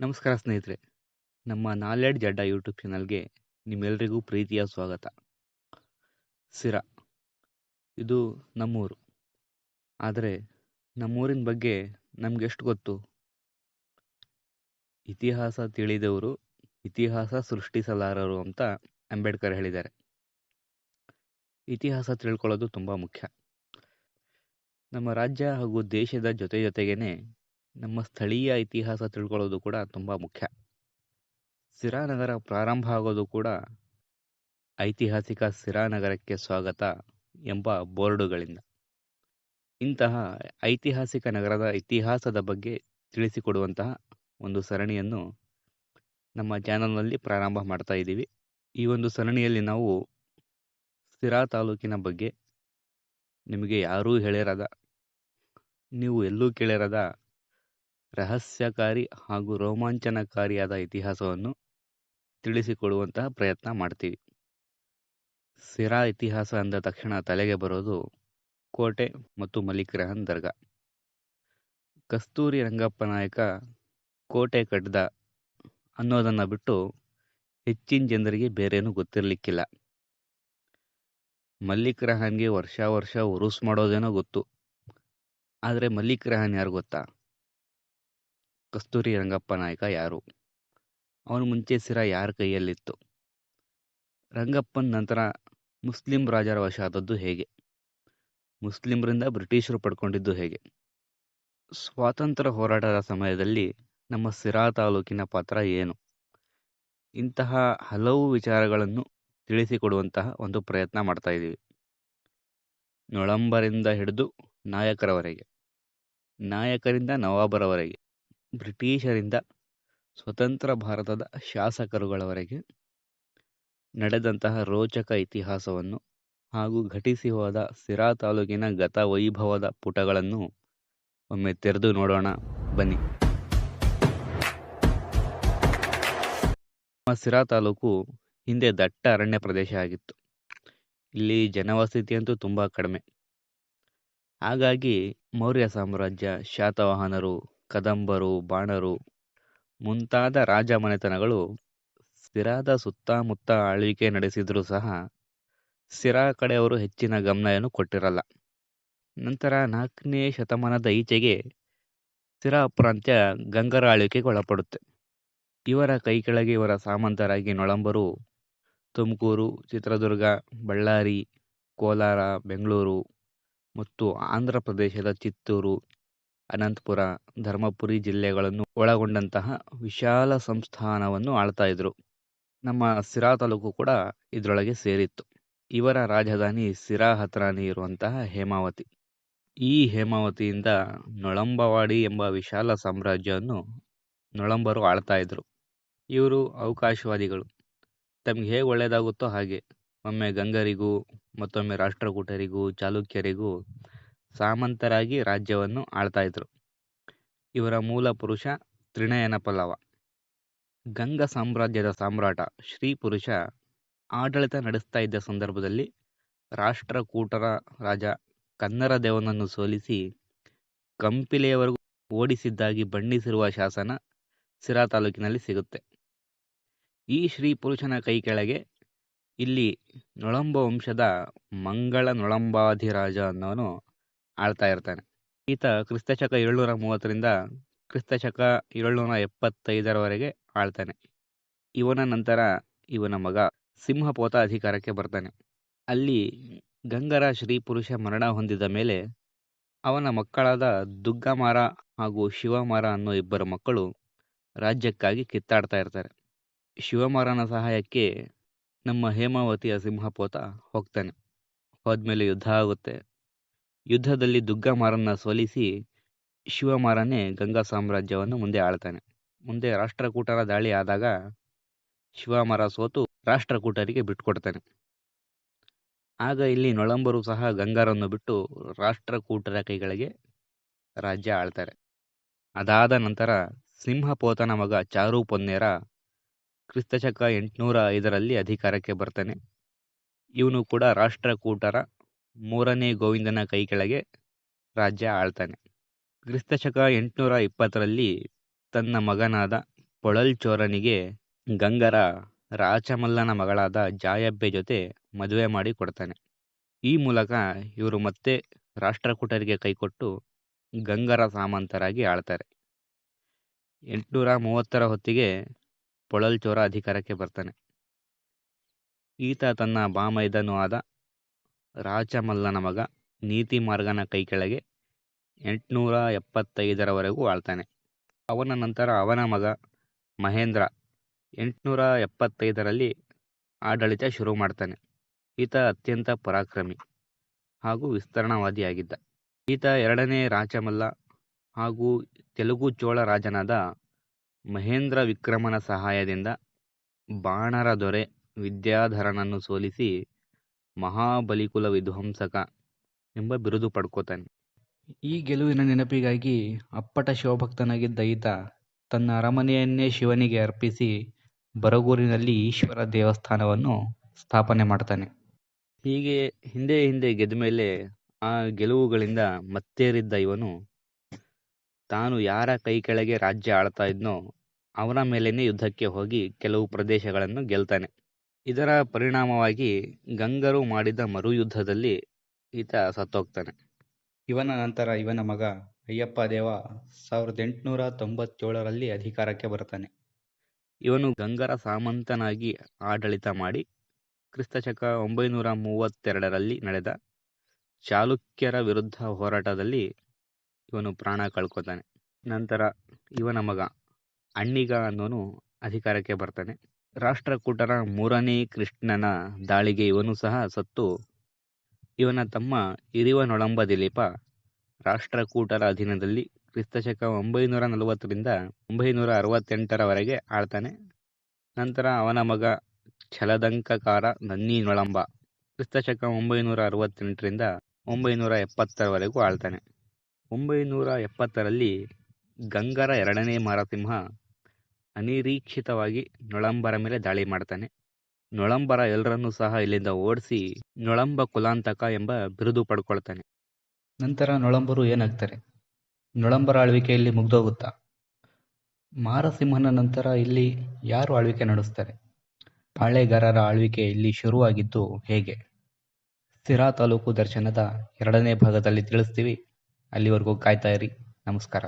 ನಮಸ್ಕಾರ ಸ್ನೇಹಿತರೆ, ನಮ್ಮ ನಾಲೆಡ್ ಜಡ್ಡ ಯೂಟ್ಯೂಬ್ ಚಾನಲ್ಗೆ ನಿಮ್ಮೆಲ್ಲರಿಗೂ ಪ್ರೀತಿಯ ಸ್ವಾಗತ. ಸಿರ, ಇದು ನಮ್ಮೂರು. ಆದರೆ ನಮ್ಮೂರಿನ ಬಗ್ಗೆ ನಮಗೆಷ್ಟು ಗೊತ್ತು? ಇತಿಹಾಸ ತಿಳಿದವರು ಇತಿಹಾಸ ಸೃಷ್ಟಿಸಲಾರರು ಅಂತ ಅಂಬೇಡ್ಕರ್ ಹೇಳಿದ್ದಾರೆ. ಇತಿಹಾಸ ತಿಳ್ಕೊಳ್ಳೋದು ತುಂಬ ಮುಖ್ಯ. ನಮ್ಮ ರಾಜ್ಯ ಹಾಗೂ ದೇಶದ ಜೊತೆ ಜೊತೆಗೇನೆ ನಮ್ಮ ಸ್ಥಳೀಯ ಇತಿಹಾಸ ತಿಳ್ಕೊಳ್ಳೋದು ಕೂಡ ತುಂಬ ಮುಖ್ಯ. ಸಿರಾ ನಗರ ಪ್ರಾರಂಭ ಆಗೋದು ಕೂಡ ಐತಿಹಾಸಿಕ ಸಿರಾ ನಗರಕ್ಕೆ ಸ್ವಾಗತ ಎಂಬ ಬೋರ್ಡುಗಳಿಂದ. ಇಂತಹ ಐತಿಹಾಸಿಕ ನಗರದ ಇತಿಹಾಸದ ಬಗ್ಗೆ ತಿಳಿಸಿಕೊಡುವಂತಹ ಒಂದು ಸರಣಿಯನ್ನು ನಮ್ಮ ಚಾನಲ್ನಲ್ಲಿ ಪ್ರಾರಂಭ ಮಾಡ್ತಾ ಇದ್ದೀವಿ. ಈ ಒಂದು ಸರಣಿಯಲ್ಲಿ ನಾವು ಸಿರಾ ತಾಲೂಕಿನ ಬಗ್ಗೆ ನಿಮಗೆ ಯಾರೂ ಹೇಳಿರದ ನೀವು ಎಲ್ಲೂ ಕೇಳಿರದ ರಹಸ್ಯಕಾರಿ ಹಾಗೂ ರೋಮಾಂಚನಕಾರಿಯಾದ ಇತಿಹಾಸವನ್ನು ತಿಳಿಸಿಕೊಡುವಂತಹ ಪ್ರಯತ್ನ ಮಾಡ್ತೀವಿ. ಸಿರಾ ಇತಿಹಾಸ ಅಂದ ತಕ್ಷಣ ತಲೆಗೆ ಬರೋದು ಕೋಟೆ ಮತ್ತು ಮಲಿಕ್ರಹನ್ ದರ್ಗಾ. ಕಸ್ತೂರಿ ರಂಗಪ್ಪ ನಾಯಕ ಕೋಟೆ ಕಟ್ಟಿದ ಅನ್ನೋದನ್ನು ಬಿಟ್ಟು ಹೆಚ್ಚಿನ ಜನರಿಗೆ ಬೇರೇನು ಗೊತ್ತಿರಲಿಕ್ಕಿಲ್ಲ. ಮಲ್ಲಿಕ್ ರಹಾನ್ಗೆ ವರ್ಷ ವರ್ಷ ಉರುಸ್ ಮಾಡೋದೇನೋ ಗೊತ್ತು. ಆದರೆ ಮಲ್ಲಿಕ್ ರಹಾನ್ ಯಾರು ಗೊತ್ತಾ? ಕಸ್ತೂರಿ ರಂಗಪ್ಪ ನಾಯಕ ಯಾರು? ಅವನು ಮುಂಚೆ ಸಿರಾ ಯಾರ ಕೈಯಲ್ಲಿತ್ತು? ರಂಗಪ್ಪನ ನಂತರ ಮುಸ್ಲಿಂ ರಾಜರ ವಶ ಆದದ್ದು ಹೇಗೆ? ಮುಸ್ಲಿಮರಿಂದ ಬ್ರಿಟಿಷರು ಪಡ್ಕೊಂಡಿದ್ದು ಹೇಗೆ? ಸ್ವಾತಂತ್ರ್ಯ ಹೋರಾಟದ ಸಮಯದಲ್ಲಿ ನಮ್ಮ ಸಿರಾ ತಾಲೂಕಿನ ಪಾತ್ರ ಏನು? ಇಂತಹ ಹಲವು ವಿಚಾರಗಳನ್ನು ತಿಳಿಸಿಕೊಡುವಂತಹ ಒಂದು ಪ್ರಯತ್ನ ಮಾಡ್ತಾ ಇದ್ದೀವಿ. ನೊಳಂಬರಿಂದ ಹಿಡಿದು ನಾಯಕರವರೆಗೆ. ನಾಯಕರಿಂದ ನವಾಬರವರೆಗೆ. ಬ್ರಿಟಿಷರಿಂದ ಸ್ವತಂತ್ರ ಭಾರತದ ಶಾಸಕರುಗಳವರೆಗೆ ನಡೆದಂತಹ ರೋಚಕ ಇತಿಹಾಸವನ್ನು ಹಾಗೂ ಘಟಿಸಿ ಹೋದ ಸಿರಾ ತಾಲೂಕಿನ ಗತ ವೈಭವದ ಪುಟಗಳನ್ನು ಒಮ್ಮೆ ತೆರೆದು ನೋಡೋಣ. ಬನ್ನಿ. ನಮ್ಮ ಸಿರಾ ತಾಲೂಕು ಹಿಂದೆ ದಟ್ಟ ಅರಣ್ಯ ಪ್ರದೇಶ ಆಗಿತ್ತು. ಇಲ್ಲಿ ಜನವಸತಿ ಅಂತೂ ತುಂಬ ಕಡಿಮೆ. ಹಾಗಾಗಿ ಮೌರ್ಯ ಸಾಮ್ರಾಜ್ಯ ಶಾತವಾಹನರು ಕದಂಬರು, ಬಾಣರು ಮುಂತಾದ ರಾಜಮನೆತನಗಳು ಸಿರಾದ ಸುತ್ತಮುತ್ತ ಆಳ್ವಿಕೆ ನಡೆಸಿದರೂ ಸಹ ಸಿರಾ ಕಡೆಯವರು ಹೆಚ್ಚಿನ ಗಮನ ಏನು ಕೊಟ್ಟಿರಲ್ಲ. ನಂತರ ನಾಲ್ಕನೇ ಶತಮಾನದ ಈಚೆಗೆ ಸಿರಾ ಪ್ರಾಂತ್ಯ ಗಂಗರ ಆಳ್ವಿಕೆಗೆ ಒಳಪಡುತ್ತೆ. ಇವರ ಕೈ ಕೆಳಗೆ ಇವರ ಸಾಮಂತರಾಗಿ ನೊಳಂಬರು, ತುಮಕೂರು, ಚಿತ್ರದುರ್ಗ, ಬಳ್ಳಾರಿ, ಕೋಲಾರ, ಬೆಂಗಳೂರು ಮತ್ತು ಆಂಧ್ರ ಪ್ರದೇಶದ ಚಿತ್ತೂರು ಅನಂತಪುರ, ಧರ್ಮಪುರಿ ಜಿಲ್ಲೆಗಳನ್ನು ಒಳಗೊಂಡಂತಹ ವಿಶಾಲ ಸಂಸ್ಥಾನವನ್ನು ಆಳ್ತಾ ಇದ್ರು. ನಮ್ಮ ಸಿರಾ ತಾಲೂಕು ಕೂಡ ಇದರೊಳಗೆ ಸೇರಿತ್ತು. ಇವರ ರಾಜಧಾನಿ ಸಿರಾ ಹತ್ರಾನಿ ಇರುವಂತಹ ಹೇಮಾವತಿ. ಈ ಹೇಮಾವತಿಯಿಂದ ನೊಳಂಬವಾಡಿ ಎಂಬ ವಿಶಾಲ ಸಾಮ್ರಾಜ್ಯವನ್ನು ನೊಳಂಬರು ಆಳ್ತಾ ಇದ್ರು. ಇವರು ಅವಕಾಶವಾದಿಗಳು. ತಮಗೆ ಹೇಗೆ ಒಳ್ಳೆಯದಾಗುತ್ತೋ ಹಾಗೆ. ಒಮ್ಮೆ ಗಂಗರಿಗೂ, ಮತ್ತೊಮ್ಮೆ ರಾಷ್ಟ್ರಕೂಟರಿಗೂ, ಚಾಲುಕ್ಯರಿಗೂ ಸಾಮಂತರಾಗಿ ರಾಜ್ಯವನ್ನು ಆಳ್ತಾ ಇದ್ರು. ಇವರ ಮೂಲ ಪುರುಷ ತ್ರಿನಯನ ಪಲ್ಲವ. ಗಂಗ ಸಾಮ್ರಾಜ್ಯದ ಸಾಮ್ರಾಟ ಶ್ರೀ ಪುರುಷ ಆಡಳಿತ ನಡೆಸ್ತಾ ಇದ್ದ ಸಂದರ್ಭದಲ್ಲಿ ರಾಷ್ಟ್ರಕೂಟರ ರಾಜ ಕನ್ನರ ದೇವನನ್ನು ಸೋಲಿಸಿ ಕಂಪಿಲೆಯವರೆಗೂ ಓಡಿಸಿದ್ದಾಗಿ ಬಣ್ಣಿಸಿರುವ ಶಾಸನ ಸಿರಾ ತಾಲೂಕಿನಲ್ಲಿ ಸಿಗುತ್ತೆ. ಈ ಶ್ರೀ ಪುರುಷನ ಕೈ ಕೆಳಗೆ ಇಲ್ಲಿ ನೊಳಂಬ ವಂಶದ ಮಂಗಳ ನೊಳಂಬಾಧಿರಾಜ ಅನ್ನೋನು ಆಳ್ತಾ ಇರ್ತಾನೆ. ಈತ ಕ್ರಿಸ್ತಶಕ ಏಳ್ನೂರ ಮೂವತ್ತರಿಂದ ಕ್ರಿಸ್ತಶಕ ಏಳ್ನೂರ ಎಪ್ಪತ್ತೈದರವರೆಗೆ ಆಳ್ತಾನೆ. ಇವನ ನಂತರ ಇವನ ಮಗ ಸಿಂಹಪೋತ ಅಧಿಕಾರಕ್ಕೆ ಬರ್ತಾನೆ. ಅಲ್ಲಿ ಗಂಗರ ಶ್ರೀ ಪುರುಷ ಮರಣ ಹೊಂದಿದ ಮೇಲೆ ಅವನ ಮಕ್ಕಳಾದ ದುಗ್ಗಮಾರ ಹಾಗೂ ಶಿವಮಾರ ಅನ್ನೋ ಇಬ್ಬರು ಮಕ್ಕಳು ರಾಜ್ಯಕ್ಕಾಗಿ ಕಿತ್ತಾಡ್ತಾ ಇರ್ತಾರೆ. ಶಿವಮಾರನ ಸಹಾಯಕ್ಕೆ ನಮ್ಮ ಹೇಮಾವತಿಯ ಸಿಂಹಪೋತ ಹೋಗ್ತಾನೆ. ಹೋದ್ಮೇಲೆ ಯುದ್ಧ ಆಗುತ್ತೆ. ಯುದ್ಧದಲ್ಲಿ ದುಗ್ಗಮಾರನ್ನ ಸೋಲಿಸಿ ಶಿವಮಾರನೇ ಗಂಗಾ ಸಾಮ್ರಾಜ್ಯವನ್ನು ಮುಂದೆ ಆಳ್ತಾನೆ. ಮುಂದೆ ರಾಷ್ಟ್ರಕೂಟರ ದಾಳಿ ಆದಾಗ ಶಿವಮಾರ ಸೋತು ರಾಷ್ಟ್ರಕೂಟರಿಗೆ ಬಿಟ್ಕೊಡ್ತಾನೆ. ಆಗ ಇಲ್ಲಿ ನೊಳಂಬರು ಸಹ ಗಂಗರನ್ನು ಬಿಟ್ಟು ರಾಷ್ಟ್ರಕೂಟರ ಕೈಗಳಿಗೆ ರಾಜ್ಯ ಆಳ್ತಾರೆ. ಅದಾದ ನಂತರ ಸಿಂಹಪೋತನ ಮಗ ಚಾರು ಪೊನ್ನೇರ ಕ್ರಿಸ್ತಶಕ ಎಂಟುನೂರ ಐದರಲ್ಲಿ ಅಧಿಕಾರಕ್ಕೆ ಬರ್ತಾನೆ. ಇವನು ಕೂಡ ರಾಷ್ಟ್ರಕೂಟರ ಮೂರನೇ ಗೋವಿಂದನ ಕೈಕೆಳಗೆ ರಾಜ್ಯ ಆಳ್ತಾನೆ. ಕ್ರಿಸ್ತಶಕ ಎಂಟುನೂರ ಇಪ್ಪತ್ತರಲ್ಲಿ ತನ್ನ ಮಗನಾದ ಪೊಳಲ್ಚೋರನಿಗೆ ಗಂಗರ ರಾಚಮಲ್ಲನ ಮಗಳಾದ ಜಾಯಬ್ಬೆ ಜೊತೆ ಮದುವೆ ಮಾಡಿ ಕೊಡ್ತಾನೆ. ಈ ಮೂಲಕ ಇವರು ಮತ್ತೆ ರಾಷ್ಟ್ರಕೂಟರಿಗೆ ಕೈಕೊಟ್ಟು ಗಂಗರ ಸಾಮಂತರಾಗಿ ಆಳ್ತಾರೆ. ಎಂಟುನೂರ ಮೂವತ್ತರ ಹೊತ್ತಿಗೆ ಪೊಳಲ್ಚೋರ ಅಧಿಕಾರಕ್ಕೆ ಬರ್ತಾನೆ. ಈತ ತನ್ನ ಬಾಮೈದನೂ ಆದ ರಾಚಮಲ್ಲನ ಮಗ ನೀತಿಮಾರ್ಗನ ಕೈಕೆಳಗೆ ಎಂಟುನೂರ ಎಪ್ಪತ್ತೈದರವರೆಗೂ ಆಳ್ತಾನೆ. ಅವನ ನಂತರ ಅವನ ಮಗ ಮಹೇಂದ್ರ ಎಂಟುನೂರ ಎಪ್ಪತ್ತೈದರಲ್ಲಿ ಆಡಳಿತ ಶುರು ಮಾಡ್ತಾನೆ. ಈತ ಅತ್ಯಂತ ಪರಾಕ್ರಮಿ ಹಾಗೂ ವಿಸ್ತರಣಾವಾದಿಯಾಗಿದ್ದ. ಈತ ಎರಡನೇ ರಾಜಮಲ್ಲ ಹಾಗೂ ತೆಲುಗು ಚೋಳ ರಾಜನಾದ ಮಹೇಂದ್ರ ವಿಕ್ರಮನ ಸಹಾಯದಿಂದ ಬಾಣರ ದೊರೆ ವಿದ್ಯಾಧರನನ್ನು ಸೋಲಿಸಿ ಮಹಾಬಲಿಕುಲ ವಿಧ್ವಂಸಕ ಎಂಬ ಬಿರುದು ಪಡ್ಕೋತಾನೆ. ಈ ಗೆಲುವಿನ ನೆನಪಿಗಾಗಿ ಅಪ್ಪಟ ಶಿವಭಕ್ತನಾಗಿದ್ದ ಈತ ತನ್ನ ಅರಮನೆಯನ್ನೇ ಶಿವನಿಗೆ ಅರ್ಪಿಸಿ ಬರಗೂರಿನಲ್ಲಿ ಈಶ್ವರ ದೇವಸ್ಥಾನವನ್ನು ಸ್ಥಾಪನೆ ಮಾಡ್ತಾನೆ. ಹೀಗೆ ಹಿಂದೆ ಹಿಂದೆ ಗೆದ್ದ ಮೇಲೆ ಆ ಗೆಲುವುಗಳಿಂದ ಮತ್ತೇರಿದ್ದ ಇವನು ತಾನು ಯಾರ ಕೈ ಕೆಳಗೆ ರಾಜ್ಯ ಆಳ್ತಾ ಇದ್ನೋ ಅವನ ಮೇಲೇನೆ ಯುದ್ಧಕ್ಕೆ ಹೋಗಿ ಕೆಲವು ಪ್ರದೇಶಗಳನ್ನು ಗೆಲ್ತಾನೆ. ಇದರ ಪರಿಣಾಮವಾಗಿ ಗಂಗರು ಮಾಡಿದ ಮರುಯುದ್ಧದಲ್ಲಿ ಈತ ಸತ್ತೋಗ್ತಾನೆ. ಇವನ ನಂತರ ಇವನ ಮಗ ಅಯ್ಯಪ್ಪ ದೇವ ಸಾವಿರದ ಎಂಟುನೂರ ತೊಂಬತ್ತೇಳರಲ್ಲಿ ಅಧಿಕಾರಕ್ಕೆ ಬರ್ತಾನೆ ಇವನು ಗಂಗರ ಸಾಮಂತನಾಗಿ ಆಡಳಿತ ಮಾಡಿ ಕ್ರಿಸ್ತಶಕ ಒಂಬೈನೂರ ಮೂವತ್ತೆರಡರಲ್ಲಿ ನಡೆದ ಚಾಲುಕ್ಯರ ವಿರುದ್ಧ ಹೋರಾಟದಲ್ಲಿ ಇವನು ಪ್ರಾಣ ಕಳ್ಕೊತಾನೆ. ನಂತರ ಇವನ ಮಗ ಅಣ್ಣಿಗ ಅನ್ನೋನು ಅಧಿಕಾರಕ್ಕೆ ಬರ್ತಾನೆ. ರಾಷ್ಟ್ರಕೂಟರ ಮೂರನೇ ಕೃಷ್ಣನ ದಾಳಿಗೆ ಇವನು ಸಹ ಸತ್ತು. ಇವನ ತಮ್ಮ ಇರಿವನೊಳಂಬ ದಿಲೀಪ ರಾಷ್ಟ್ರಕೂಟರ ಅಧೀನದಲ್ಲಿ ಕ್ರಿಸ್ತಶಕ ಒಂಬೈನೂರ ನಲವತ್ತರಿಂದ ಒಂಬೈನೂರ ಅರವತ್ತೆಂಟರವರೆಗೆ ಆಳ್ತಾನೆ. ನಂತರ ಅವನ ಮಗ ಛಲದಂಕಕಾರ ನನ್ನಿ ನೊಳಂಬ ಕ್ರಿಸ್ತಶಕ ಒಂಬೈನೂರ ಅರವತ್ತೆಂಟರಿಂದ ಒಂಬೈನೂರ ಎಪ್ಪತ್ತರವರೆಗೂ ಆಳ್ತಾನೆ. ಒಂಬೈನೂರ ಎಪ್ಪತ್ತರಲ್ಲಿ ಗಂಗರ ಎರಡನೇ ಮಾರಸಿಂಹ ಅನಿರೀಕ್ಷಿತವಾಗಿ ನೊಳಂಬರ ಮೇಲೆ ದಾಳಿ ಮಾಡ್ತಾನೆ. ನೊಳಂಬರ ಎಲ್ಲರನ್ನೂ ಸಹ ಇಲ್ಲಿಂದ ಓಡಿಸಿ ನೊಳಂಬ ಕುಲಾಂತಕ ಎಂಬ ಬಿರುದು ಪಡ್ಕೊಳ್ತಾನೆ. ನಂತರ ನೊಳಂಬರು ಏನಾಗ್ತಾರೆ? ನೊಳಂಬರ ಆಳ್ವಿಕೆಯಲ್ಲಿ ಮುಗ್ದೋಗುತ್ತಾ? ಮಾರಸಿಂಹನ ನಂತರ ಇಲ್ಲಿ ಯಾರು ಆಳ್ವಿಕೆ ನಡೆಸ್ತಾರೆ? ಪಾಳೆಗಾರರ ಆಳ್ವಿಕೆ ಇಲ್ಲಿ ಶುರುವಾಗಿದ್ದು ಹೇಗೆ? ಸಿರಾ ತಾಲೂಕು ದರ್ಶನದ ಎರಡನೇ ಭಾಗದಲ್ಲಿ ತಿಳಿಸ್ತೀವಿ. ಅಲ್ಲಿವರೆಗೂ ಕಾಯ್ತಾ ಇರಿ. ನಮಸ್ಕಾರ.